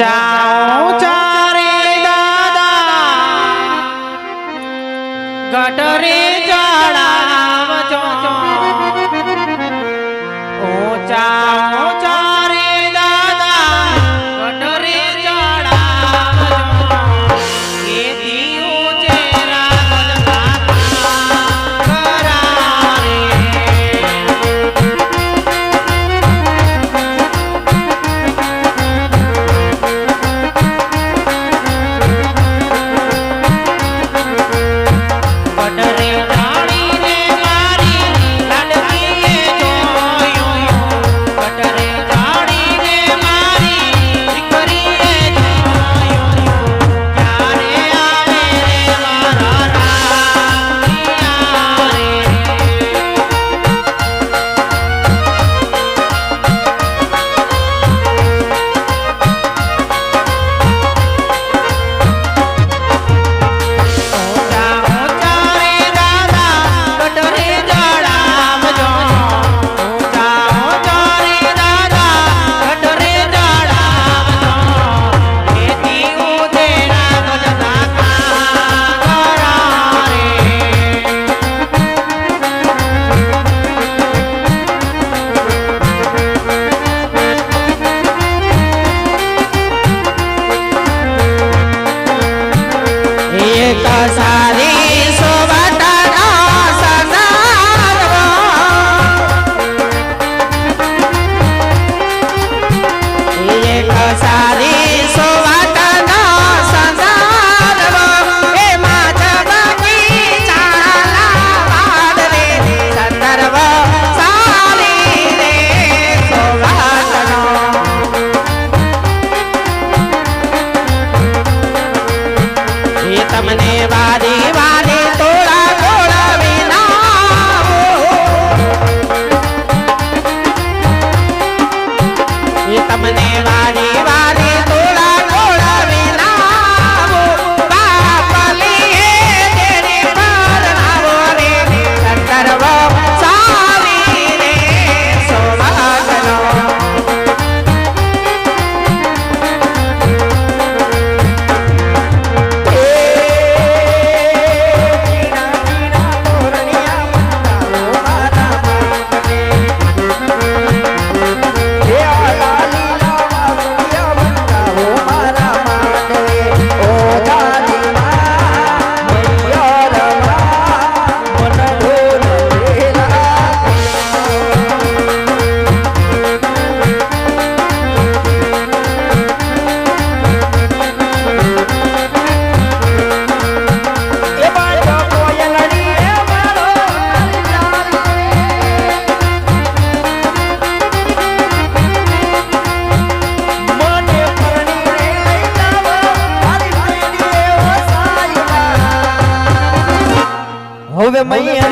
ઊંચા હવે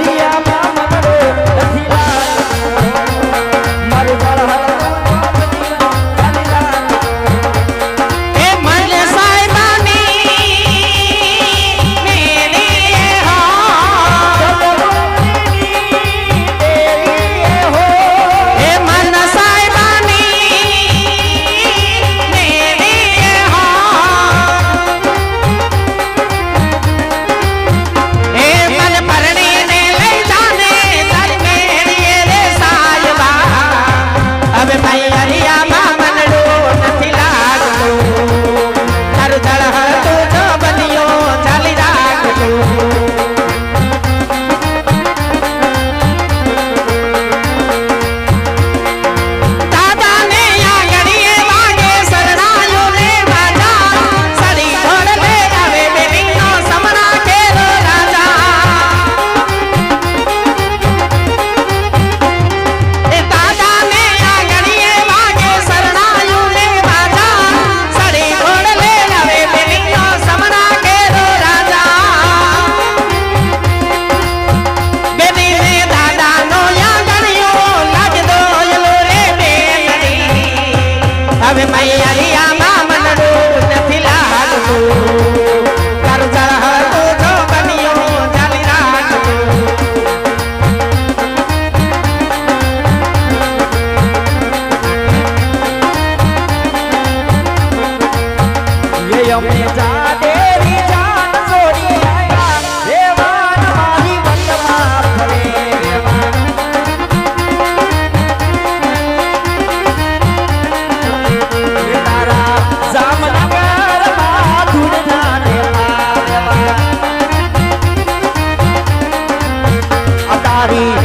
તારી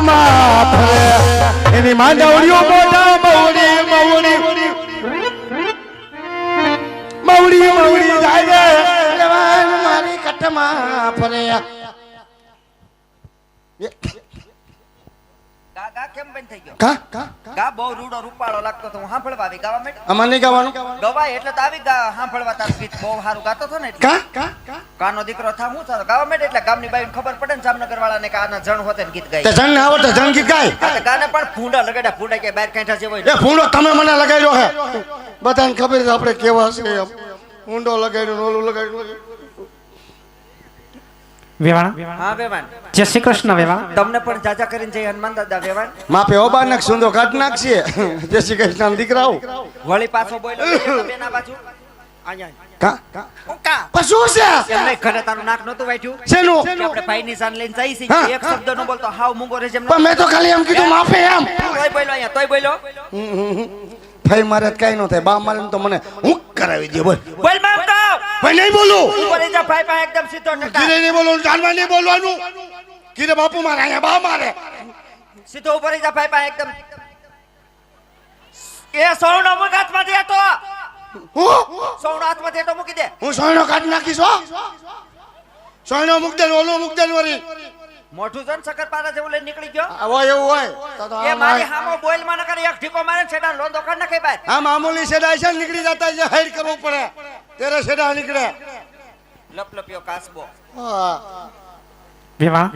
મારી ફરે એની માંડવડીઓ મોટા મવડી મવડી. મવડી મવડી જાય વેવાણ મારી કટમાં ફરે ગા બહુ રૂડો રૂપાળો લાગતો તો હું સાંભળવા આવી ગાવા માટે નહીં ગાવાનું? ગવાય એટલે તો આવી ગા સાંભળવા તાર ગીત બહુ સારું ગાતો હતો ને કા કાનો દીકરો થા હું થતો? ગાવા માટે એટલે ગામની બાઈને ખબર પડે ને જામનગર વાળાને કે આના જણ હોતે ગીત ગાય. જણ ને આવડે જણ ગીત ગાય. ગાને પણ ફૂંડા લગાડ્યા ફૂંડા કે બહાર કાંઠા જેવો એ ફૂંડો તમે મને લગાડ્યો હે. બધાને ખબર છે આપણે કેવા છે ઊંડો લગાડ્યો ઓલું લગાડ્યું. વેવાણ? હા વેવાન જય શ્રી કૃષ્ણ વેવાણ. તમને પણ જાજા કરીને જય હનુમાન દાદા વેવાન માપે ઓબા નાખ સુંદો કાટ નાખશે. જય શ્રી કૃષ્ણ દીકરાઓ. વળી પાછો બોલ્યો બેના બાજુ. અહીંયા. કા? કા હું કા? પણ શું છે? એમ નહીં ઘરે તારું નાક નહોતું વાંચ્યું શેનું? કે આપણે ભાઈની જાન લઈને જઈ છીએ. હા. નો હાવ મૂંગો રહે જેમ મેં તો ખાલી એમ કીધું માપે એમ. તોય બોલ્યો અહીંયા તોય બોલ્યો ભાઈ મારે કઈ ન થાય. બા મારે તો મને હું કરાવી દે બોલ. બોલ ભાઈ નહીં બોલું. ઉપર જા ભાઈ ભાઈ એકદમ સીધો ટકા. કીરે નહીં બોલવાનું જાનવા નહીં બોલવાનું. કીરે બાપુ મારે અહીંયા બા મારે. સીધો ઉપર જા ભાઈ ભાઈ એકદમ. એ સૌનો મુખ દે તો હું? સૌનો હાથમાંથી તો મૂકી દે. હું સોયનો કાઢી નાખીશ હો. સોયનો મૂક દે ઓલો મૂક દે વરી મોઢું જન શક્કરપારા જેવું લઈને નીકળી ગયો? આ હોય એવું હોય. તો તો એ મારી હામો બોઈલમાં નકર એક ઠીકો મારે છેડા લોંદો કાઢ નાખે ભાઈ આ મામૂલી છેડા છે નીકળી જતા જે હાઈડ કરવું પડે. તેરે છેડા નીકળે. લપલપ્યો કાસબો. વેવા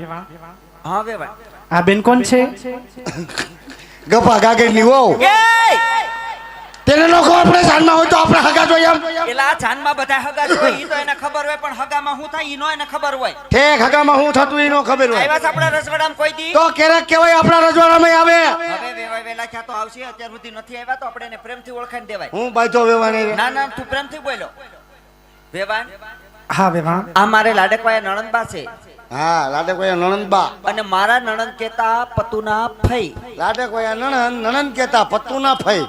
હા વેવા ભાઈ આ બેન કોણ છે? ગપા ગાગરની વહુ. એ! તેને લોકો આપણે જાનમાં હોય તો આપણે હગા જોઈએ એમ. એલા જાનમાં બધા હગા જોઈએ ઈ તો એને ખબર હોય પણ હગામાં શું થાય ઈ નો એને ખબર હોય. ઠેક હગામાં હું થતું એ નો ખબર હોય. આવ્યા છે આપણા રજવાડામાં કોઈ દી? તો ક્યારેક કેવાય આપણા રજવાડામાં આવે. હવે વેવાય વેલા ક્યાં તો આવશે અત્યાર સુધી નથી આવ્યા તો આપણે એને પ્રેમથી ઓળખાઈ દેવાય. હું બાજો વેવાને ના ના તું પ્રેમથી બોલો વેવાન હા વેવાન આ મારે લાડકવાયા નણંદબા છે. હા લાડક નણંદ નણંદબા અને મારા નણંદ કેતા પતુના ફઈ. લાડે કોઈ નણંદ નણંદ કેતા પતુના ફઈ.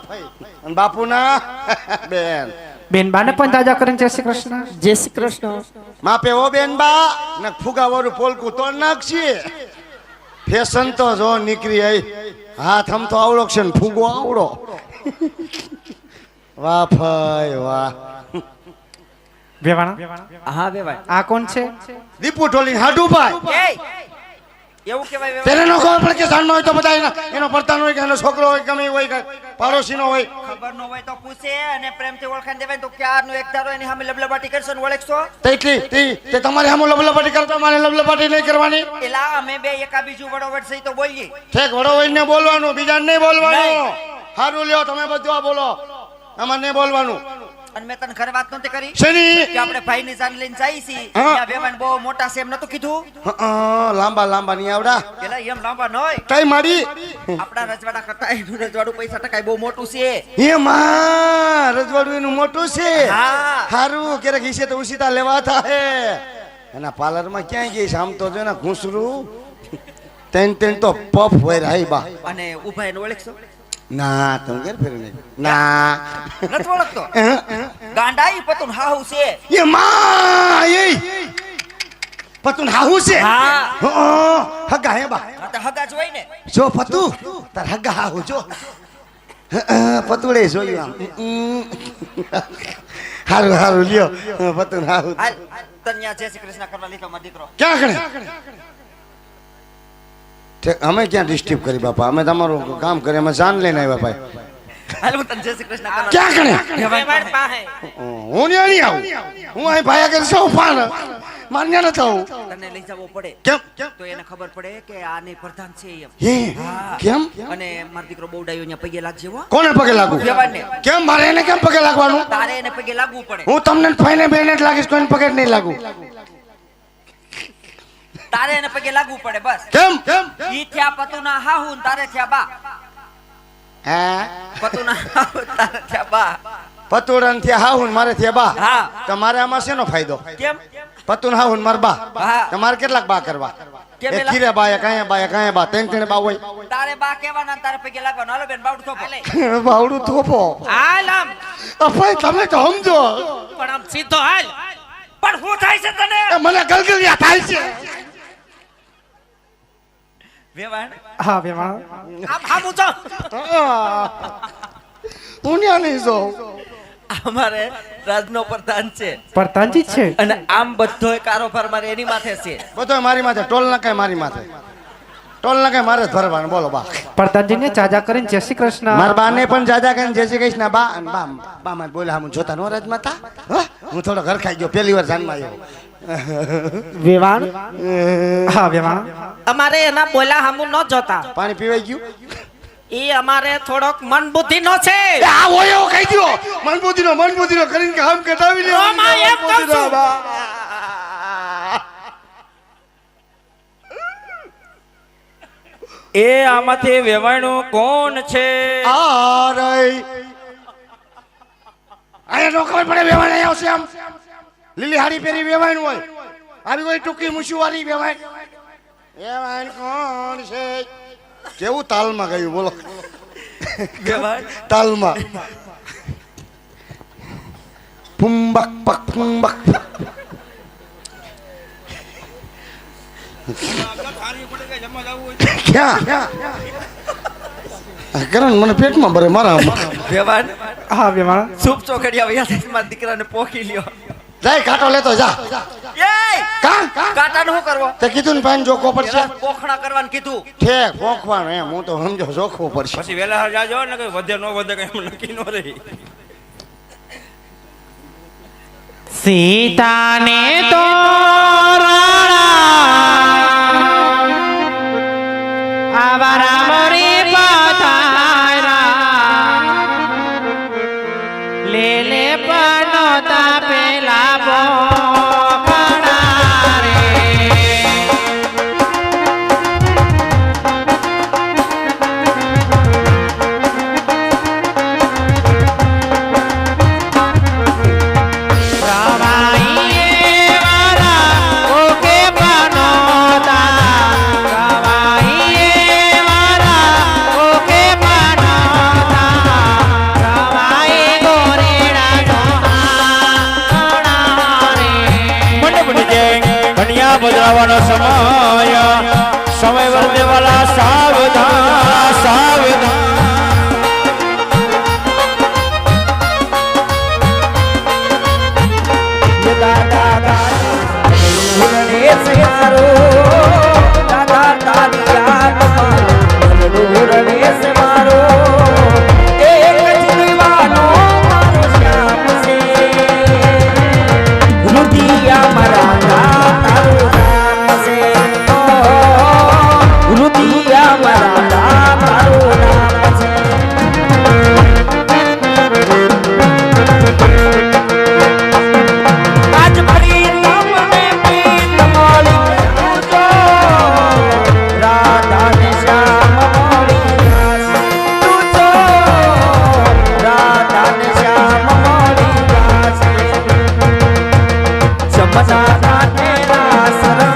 અને બાપુના બેન. બેન બા ને પણ દાદા કરીને જય શ્રી કૃષ્ણ. જય શ્રી કૃષ્ણ. માપે ઓ બેન બા. ને ફુગા વાળું પોલકું તોડ નાખશે. ફેશન તો જો નીકળી આવી હાથ આમ તો આવડો છે ને ફુગો આવડો. વાહ ફાય વાહ. વેવાણ? હા વેવાય. આ કોણ છે? દીપુ ઢોલી હાડુભાઈ એવું કહેવાય તેને નો ખબર પડે કે જાનમાં હોય તો બધા એના એનો પડતાનો હોય કે એનો છોકરો હોય ગમે હોય કે પાડોશીનો હોય. ખબર ન હોય તો પૂછે અને પ્રેમથી ઓળખાણ દેવાય તો ક્યારનો એક ધારો એની સામે લબલબાટી કરશો ને ઓળખશો? તેટલી તી તે તમારે આમ લબલબાટી કરતા મારે લબલબાટી નહીં કરવાની. એલા અમે બે એકા બીજું વડોવડ સહી તો બોલીએ. ઠેક વડો હોય બોલવાનું બીજાને નહીં બોલવાનું. સારું લ્યો તમે બધું આ બોલો. અમારે નહીં બોલવાનું. અને મેં તને ઘરે વાત નહોતી કરી. શેની? કે આપણે ભાઈની જાન લઈને જાય છે. ત્યાં વેવાણ બહુ મોટા છે એમ નતું કીધું. લાંબા લાંબા નહીં આવડા. પેલા એમ લાંબા ન હોય કઈ મારી? આપણા રજવાડા કરતા એનું રજવાડું પૈસા ટકા બહુ મોટું છે. એ માં રજવાડું એનું મોટું છે. હા. હારું ક્યારેક હિસે તો ઉસીતા લેવાતા હે. એના પાર્લરમાં ક્યાંય ગઈ છે? આમ તો જો ને ઘૂસરું તેન તેન તો પફ હોય રાઈ બા. અને ઊભા એને ઓળખશો? ના તમે ઘેર ફેર ના. નથી ઓળખતો? ગાંડા ઈ પતું હાહુ છે. એ માં એ! પતુન હાહુ છે? હા. હગા હે બા. હગા જોઈને ને. જો પતુ તાર હગા હાહુ જો. પતુડે જોયું આમ. હારું હારું લ્યો. પતુન હાહુ. તન્યા જય શ્રી કૃષ્ણ કરવા લીધો મારો દીકરો. ક્યાં કણે અમે ક્યાં ડિસ્ટર્બ કરી બાપા? અમે તમારું કામ કરી અમે જાન લઈને આવ્યા ભાઈ. ક્યાં કણે હું ન્યા નહીં આવું. હું અહીં ભાયા કરી સૌ ફાન. માન્ય ન થવું તને લઈ જવો પડે. કેમ? કેમ તો એને ખબર પડે કે આ ને પ્રધાન છે એમ. હે? કેમ? અને મારો દીકરો બહુ ડાયો અહીંયા પગે લાગજે હો. કોને પગે લાગુ. કેમ? મારે એને કેમ પગે લાગવાનું? તારે એને પગે લાગવું પડે. હું તમને ફાઈને બેને જ લાગીશ કોઈને પગે નહીં લાગુ તારે એને પગે લાગવું પડે બસ. કેમ? કેમ ઈ થયા પતુના હાહુ તારે થયા બા. હે? પતુના હાહુ તારે થયા બા. પતુડનથી હાહુન મારે થી બા. હા. તો મારે આમાં શેનો ફાયદો? કેમ? પતુન હાહુન માર બા. તમારે કેટલાક બા કરવા? એલા? ખીરે બાયા કાયા બાયા કાયા બા. ત્રણ ત્રણ બા હોય. તારે બા કેવાના તારે પગે લાગવાનો. હાલો બેન બાવડું થોપો. બાવડું થોપો. હાલ આમ. તમે તો સમજો. પણ આમ સીધો હાલ. પણ શું થાય છે તને? મને ગલગલિયા થાય છે. વેવાણ હા વેવાણ આમ નહીં અમારે રાજનો પ્રધાન છે. પ્રધાનજી છે? અને આમ બધોય કારોબાર મારે એની માથે છે. બધો મારી માથે. ટોલ નાખાય મારી માથે. ટોલ નાખાય મારે જ ભરવાનું. બોલો બા. પ્રધાનજીને ચાજા કરીને જય શ્રી કૃષ્ણ. મારા બાને પણ જાજા કરીને જય શ્રી કૃષ્ણ. બા અને બા બા માં બોલે હું જોતા નો રાજ માતા હું થોડો ઘર ખાઈ ગયો. પહેલી વાર જાનમાં આવ્યો. વેવાણ? હા વેવાણ. અમારે એના બોલા હામું ન જોતા. પાણી પીવાઈ ગયું? એ અમારે થોડોક મન બુદ્ધિ નો છે આ હોય એવો કહી મન મનબુદ્ધિનો મનબુદ્ધિનો કરીને કામ કટાવી લે. તો માં એમ કહું છું. એ આમાંથી વેવાણું કોણ છે? આ રઈ અહીંયા નો ખબર પડે વેવાણ અહીંયા આવશે આમ. લીલી હારી પહેરી વેવાણ હોય. આવી કોઈ ટૂંકી મૂછું વાળી વેવાણ? વેવાણ કોણ છે? કેવું તાલમાં ગયું બોલો. વેવાણ? તાલમાં. પુંબક પક પુંબક. ક્યાં? આ કરણ મને પેટમાં ભરે મારા વેવાણ? હા વેવાણ. સૂપ ચોકડિયા વયા થઈ દીકરાને પોખી લ્યો. જાય કાંટો લેતો જા. એય કા? કાટાનું શું કરવો? તે કીધું ને પાન જોખવો પડશે. કોખણા કરવાનું કીધું. ઠેક પોખવાનું એમ હું તો સમજો જોખવું પડશે. પછી વેલા જાજો ને કઈ વધે ન વધે કઈ એમ નક્કી ન રહી. સીતાને તો રાણા ભજવાનો સમય. સમય વર્દેવાલા સાવ तेरा सरा